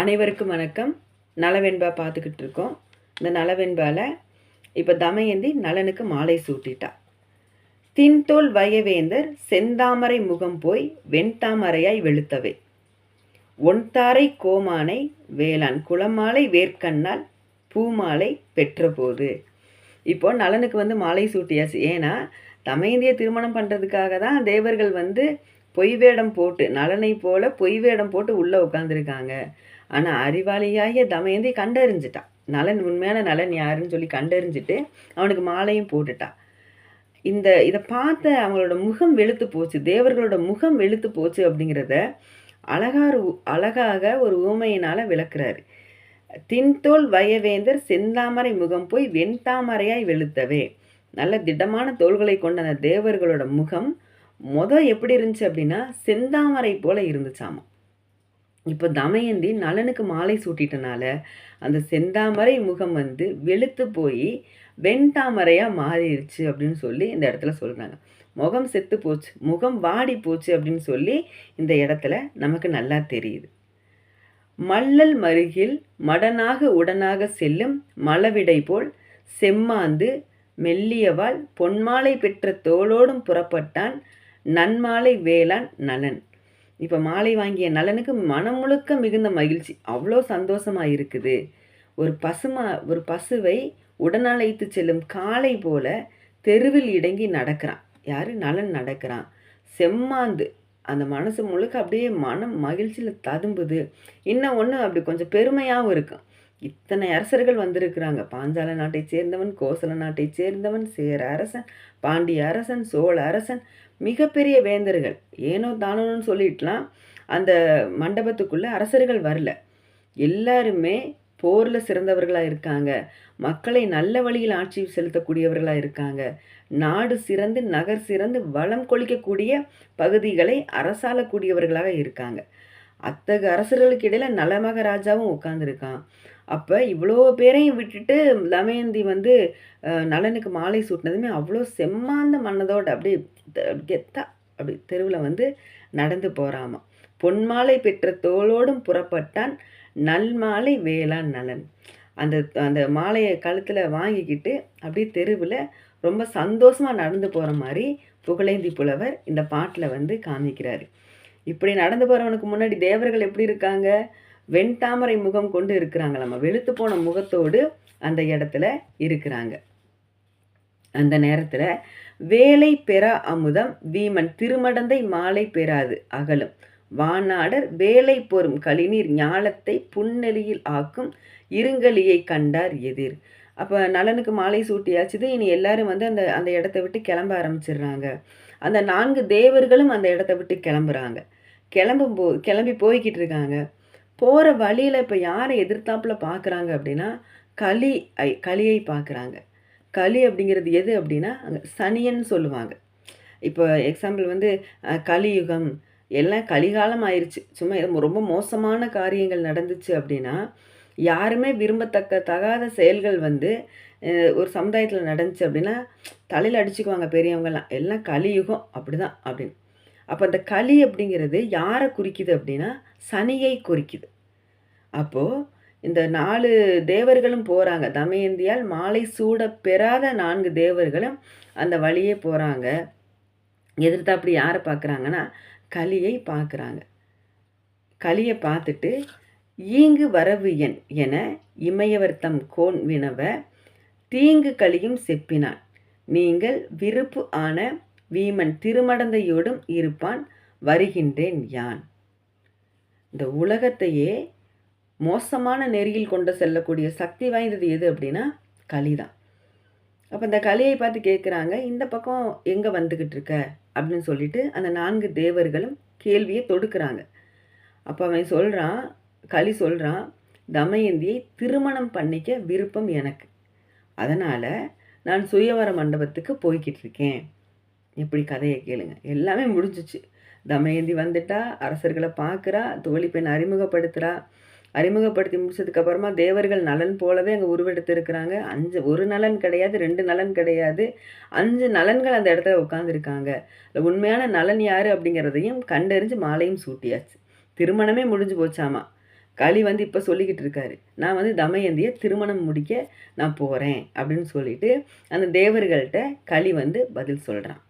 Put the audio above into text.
அனைவருக்கும் வணக்கம். நலவெண்பா பார்த்துக்கிட்டு இருக்கோம் இந்த நலவெண்பால் இப்போ தமயந்தி நலனுக்கு மாலை சூட்டிட்டா. தின்தோல் வயவேந்தர் செந்தாமரை முகம் போய் வெண்தாமரையாய் வெளுத்தவே. ஒன்தாரை கோமானை வேளாண் குளமாலை வேர்க்கண்ணால் பூமாலை பெற்றபோது. இப்போ நலனுக்கு வந்து மாலை சூட்டியாச்சு. ஏன்னா தமயந்தியை திருமணம் பண்ணுறதுக்காக தான் தேவர்கள் வந்து பொய் வேடம் போட்டு நலனை போல பொய் வேடம் போட்டு உள்ளே உட்காந்துருக்காங்க ஆனால் அறிவாளியாகிய தமயந்தி கண்டறிஞ்சிட்டான் நலன் உண்மையான நலன் யாருன்னு சொல்லி கண்டறிஞ்சிட்டு அவனுக்கு மாலையும் போட்டுட்டான் இந்த இதை பார்த்த அவங்களோட முகம் வெளுத்து போச்சு தேவர்களோட முகம் வெளுத்து போச்சு அப்படிங்கிறத அழகார் அழகாக ஒரு ஊமையினால் விளக்குறாரு. தின்தோல் வயவேந்தர் செந்தாமரை முகம் போய் வெண்தாமரையாய் வெளுத்தவே. நல்ல திடமான தோள்களை கொண்ட அந்த தேவர்களோட முகம் முத எப்படி இருந்துச்சு அப்படின்னா செந்தாமரை போல இருந்துச்சாமா. இப்போ தமயந்தி நலனுக்கு மாலை சூட்டிட்டனால அந்த செந்தாமரை முகம் வந்து வெளுத்து போய் வெண்தாமரையாக மாறிடுச்சு அப்படின்னு சொல்லி இந்த இடத்துல சொல்கிறாங்க முகம் செத்து போச்சு முகம் வாடி போச்சு அப்படின்னு சொல்லி இந்த இடத்துல நமக்கு நல்லா தெரியுது. மல்லல் மருகில் மடனாக உடனாக செல்லும் மலவிடை போல் செம்மாந்து மெல்லியவாள் பொன்மாலை பெற்ற தோளோடும் புறப்பட்டான் நன்மாலை வேளாண் நலன். இப்போ மாலை வாங்கிய நலனுக்கு மனம் முழுக்க மிகுந்த மகிழ்ச்சி. அவ்வளோ சந்தோஷமாக இருக்குது. ஒரு பசுமா ஒரு பசுவை உடனழைத்து செல்லும் காலை போல தெருவில் இடங்கி நடக்கிறான். யார்? நலன் நடக்கிறான். செம்மாந்து. அந்த மனசு முழுக்க அப்படியே மனம் மகிழ்ச்சியில் ததும்புது. இன்னும் ஒன்று அப்படி கொஞ்சம் பெருமையாகவும் இருக்கும் இத்தனை அரசர்கள் வந்திருக்கிறாங்க. பாஞ்சால நாட்டை சேர்ந்தவன் கோசல நாட்டை சேர்ந்தவன் சேர அரசன் பாண்டிய அரசன் சோழ அரசன் மிகப்பெரிய வேந்தர்கள். ஏனோ தானோன்னு சொல்லிட்டுலாம் அந்த மண்டபத்துக்குள்ளே அரசர்கள் வரல. எல்லாருமே போரில் சிறந்தவர்களாக இருக்காங்க. மக்களை நல்ல வழியில் ஆட்சி செலுத்தக்கூடியவர்களாக இருக்காங்க. நாடு சிறந்து நகர் சிறந்து வளம் கொளிக்கக்கூடிய பகுதிகளை அரசாளக்கூடியவர்களாக இருக்காங்க. அத்தகு அரசர்களுக்கு இடையில நலமகராஜாவும் உட்காந்துருக்கான் அப்போ இவ்வளோ பேரையும் விட்டுட்டு தமயந்தி வந்து நலனுக்கு மாலை சூட்டினதுமே அவ்வளோ செம்மாந்த மன்னதோடு அப்படியே கெத்தா அப்படி தெருவில் வந்து நடந்து போகிறாமா பொன்மாலை பெற்ற தோளோடும் புறப்பட்டான். நல்மாலை வேளாண் நலன். அந்த அந்த மாலையை கழுத்தில் வாங்கிக்கிட்டு அப்படியே தெருவில் ரொம்ப சந்தோஷமாக நடந்து போகிற மாதிரி புகழேந்தி புலவர் இந்த பாட்டில் வந்து காமிக்கிறாரு. இப்படி நடந்து போகிறவனுக்கு முன்னாடி தேவர்கள் எப்படி இருக்காங்க? வெண்தாமரை முகம் கொண்டு இருக்கிறாங்க. நம்ம வெளுத்து போன முகத்தோடு அந்த இடத்துல இருக்கிறாங்க. அந்த நேரத்தில் வேலை பெறா அமுதம் வீமன் திருமடந்தை மாலை பெறாது அகலும். வானாடர் வேலை பொறும் கழிநீர் ஞாலத்தை புன்னெலியில் ஆக்கும் இருங்கலியை கண்டார் எதிர். அப்போ நலனுக்கு மாலை சூட்டியாச்சுது. இனி எல்லாரும் வந்து அந்த அந்த இடத்த விட்டு கிளம்ப ஆரம்பிச்சிடுறாங்க. அந்த நான்கு தேவர்களும் அந்த இடத்த விட்டு கிளம்புறாங்க. கிளம்பும் போ கிளம்பி போய்கிட்டு இருக்காங்க போகிற வழியில் இப்போ யாரை எதிர்த்தாப்பில் பார்க்குறாங்க அப்படின்னா களி ஐ களியை பார்க்குறாங்க களி அப்படிங்கிறது எது அப்படின்னா அங்கே சனியன்னு சொல்லுவாங்க. இப்போ எக்ஸாம்பிள் வந்து கலியுகம் எல்லாம் கலிகாலம் ஆயிடுச்சு சும்மா ரொம்ப மோசமான காரியங்கள் நடந்துச்சு அப்படின்னா யாருமே விரும்பத்தக்க தகாத செயல்கள் வந்து ஒரு சமுதாயத்தில் நடந்துச்சு அப்படின்னா தலையில் அடிச்சுக்குவாங்க பெரியவங்கெல்லாம் எல்லாம் கலியுகம் அப்படி தான் அப்படின்னு. அப்போ அந்த களி அப்படிங்கிறது யாரை குறிக்குது அப்படின்னா சனியை குறிக்குது. அப்போது இந்த நாலு தேவர்களும் போகிறாங்க தமயந்தியால் மாலை சூட பெறாத நான்கு தேவர்களும் அந்த வழியே போகிறாங்க எதிர்த்து அப்படி யாரை பார்க்குறாங்கன்னா களியை பார்க்குறாங்க. களியை பார்த்துட்டு ஈங்கு வரவு என் என இமயவர்தம் கோன் வினவ தீங்கு களியும் செப்பினான். நீங்கள் விருப்பு ஆன வீமன் திருமடந்தையோடும் இருப்பான் வருகின்றேன் யான். இந்த உலகத்தையே மோசமான நெறியில் கொண்டு செல்லக்கூடிய சக்தி வாய்ந்தது எது அப்படின்னா களி தான் அப்போ இந்த களியை பார்த்து கேட்குறாங்க இந்த பக்கம் எங்கே வந்துக்கிட்டு இருக்க? அப்படின்னு சொல்லிட்டு அந்த நான்கு தேவர்களும் கேள்வியை தொடுக்கிறாங்க. அப்போ அவன் சொல்கிறான் களி சொல்கிறான் தமயந்தியை திருமணம் பண்ணிக்க விருப்பம் எனக்கு. அதனால் நான் சுயவர மண்டபத்துக்கு போய்கிட்டு இருக்கேன். இப்படி கதையை கேளுங்க. எல்லாமே முடிஞ்சிச்சு. தமயந்தி வந்துட்டா அரசர்களை பார்க்குறா தோழி பெண் அறிமுகப்படுத்துகிறா அறிமுகப்படுத்தி முடிச்சதுக்கப்புறமா தேவர்கள் நலன் போலவே அங்கே உருவெடுத்து இருக்கிறாங்க. அஞ்சு ஒரு நலன் கிடையாது ரெண்டு நலன் கிடையாது. அஞ்சு நலன்கள் அந்த இடத்துல உட்காந்துருக்காங்க உண்மையான நலன் யார் அப்படிங்கிறதையும் கண்டறிஞ்சு மாலையும் சூட்டியாச்சு. திருமணமே முடிஞ்சு போச்சாமா? களி வந்து இப்போ சொல்லிக்கிட்டு இருக்காரு. நான் வந்து தமயந்தியை திருமணம் முடிக்க நான் போகிறேன் அப்படின்னு சொல்லிட்டு அந்த தேவர்கள்ட்ட களி வந்து பதில் சொல்கிறான்